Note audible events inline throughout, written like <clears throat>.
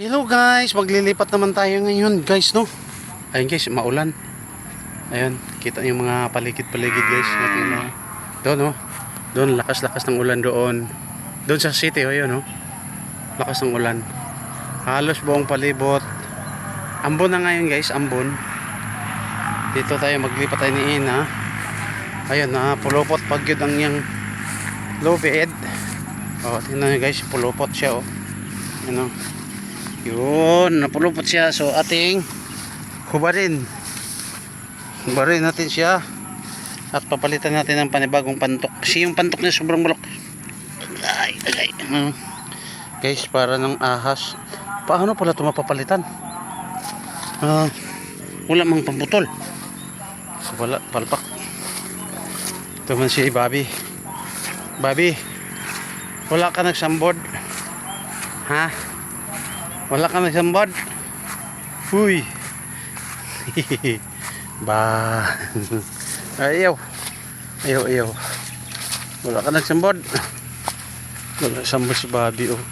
Hello guys, maglilipat naman tayo ngayon guys no. Ayun guys, maulan. Ayun, kita yung mga paligid-paligid guys. Natin na. Doon no. Doon lakas-lakas ng ulan doon. Doon sa city oh, yun no. Lakas ng ulan. Halos buong palibot. Ambon na ngayon guys, ambon. Dito tayo maglipat tayo ni Ina. Ayun na, pulupot pag yun ang yung low bed. Oh, tingnan nyo guys, pulupot siya oh. Ano? Yun, napulupot siya. So, ating hubarin. Hubarin natin siya. At papalitan natin ng panibagong pantok. Kasi yung pantok niya sobrang bulok. Ay, ay. Ano? Guys, para ng ahas. Paano pala ito mapapalitan? Ah, wala mang pamputol. Wala, palpak. Ito man si Bobby. Bobby, wala ka nagsambod. Ha? Wala ka nagsambod? Uy. <laughs> ba. Ayaw. Ayaw, ayaw. Wala ka nagsambod. Wala sambod si Bobby oh.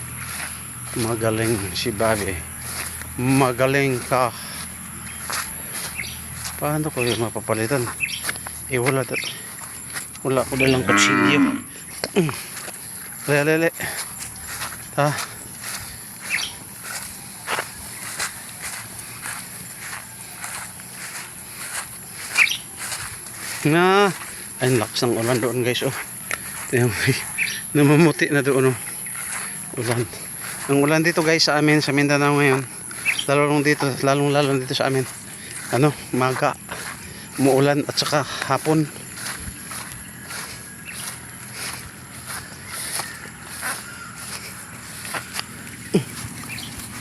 Magaling si Bobby. Magaling ka. Paano ko yung mapapalitan? Eh wala. Wala ko dalang kutsilyo. <clears throat> Lele, lele. Ta. Na, ay lakas ng ulan doon guys oh. Mo, Namumuti na doon oh. Ulan. Ang ulan dito guys sa amin sa Mindanao ngayon. Lalong dito, lalong lalong dito sa amin. Ano, maga. Umuulan at saka hapon.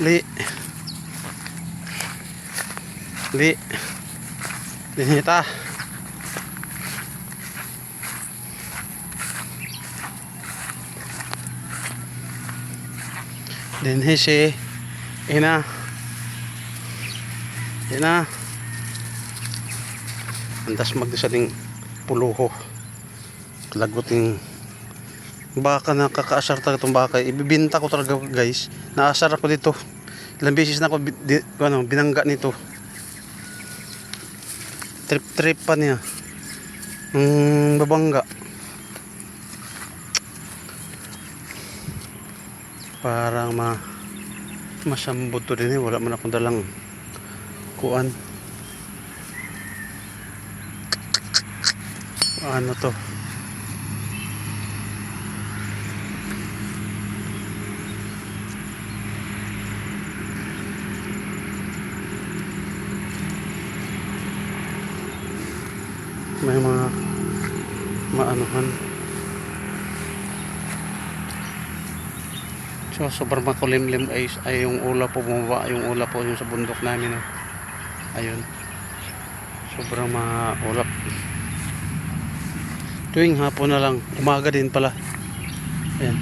Li. Li. Dinita. Dinhi si Ina. Ina. Andas magdasaling puluho. Laguting baka na kakaasar talaga itong baka. Ibibinta ko talaga guys. Naasar ako dito. Ilang beses na ako di, ano, binangga nito. Trip-trip pa niya. Mm, babangga. Para ma masambot to din eh. Wala man akong dalang kuan. Ano to? may mga maanuhan so sobrang makulimlim. Ay, ay yung ula po bumaba. Yung ula po yung sa bundok namin oh. ayun. Sobrang maulap. Tuwing hapon na lang umaga din pala. Ayan.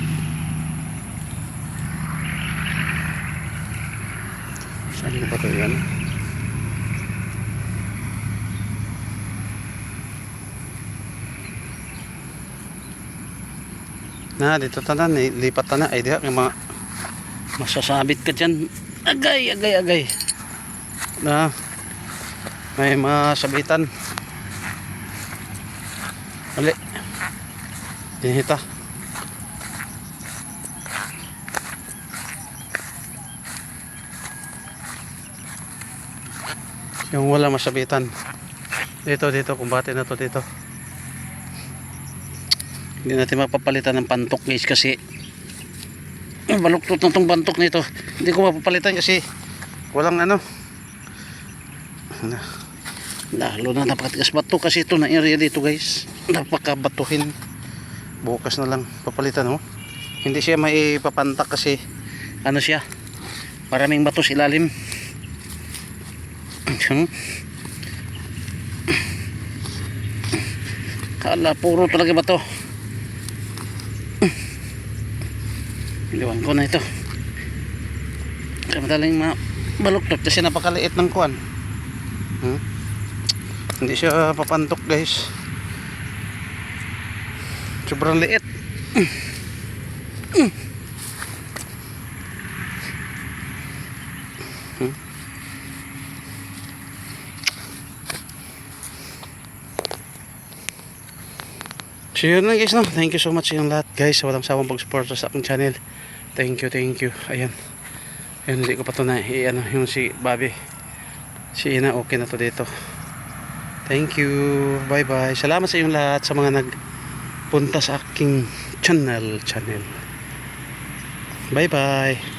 Saan ba ito yan? Na dito tanan lipat na. Ay diha mga masasabit ka dyan. Agay agay agay. Na may masabitan ali dinhita yung wala masabitan. Dito dito kumbate na to dito. Hindi natin mapapalitan ng pantok guys kasi baluktot na tong pantok nito. Hindi ko mapapalitan kasi walang ano. Lalo na napakatigas bato kasi ito na area dito guys. Napakabatuhin. Bukas na lang papalitan oh. Hindi siya may papantak kasi ano siya maraming bato sa ilalim. Hmm? kala puro talaga bato Iwan ko na ito. Kamadaling ma baluktot kasi napakaliit ng kuan. Hmm? Hindi siya papantok guys. Sobrang liit. Hmm? So yun lang guys no. Thank you so much inyong lahat guys. Walang sawang pag-support sa aking channel. Thank you, thank you. Ayan. Ayan, hindi ko pa ito na i- ano, yung si Bobby. Si Ina, okay na to dito. Thank you. Bye bye. Salamat sa inyong lahat sa mga nagpunta sa aking channel. channel. Bye bye.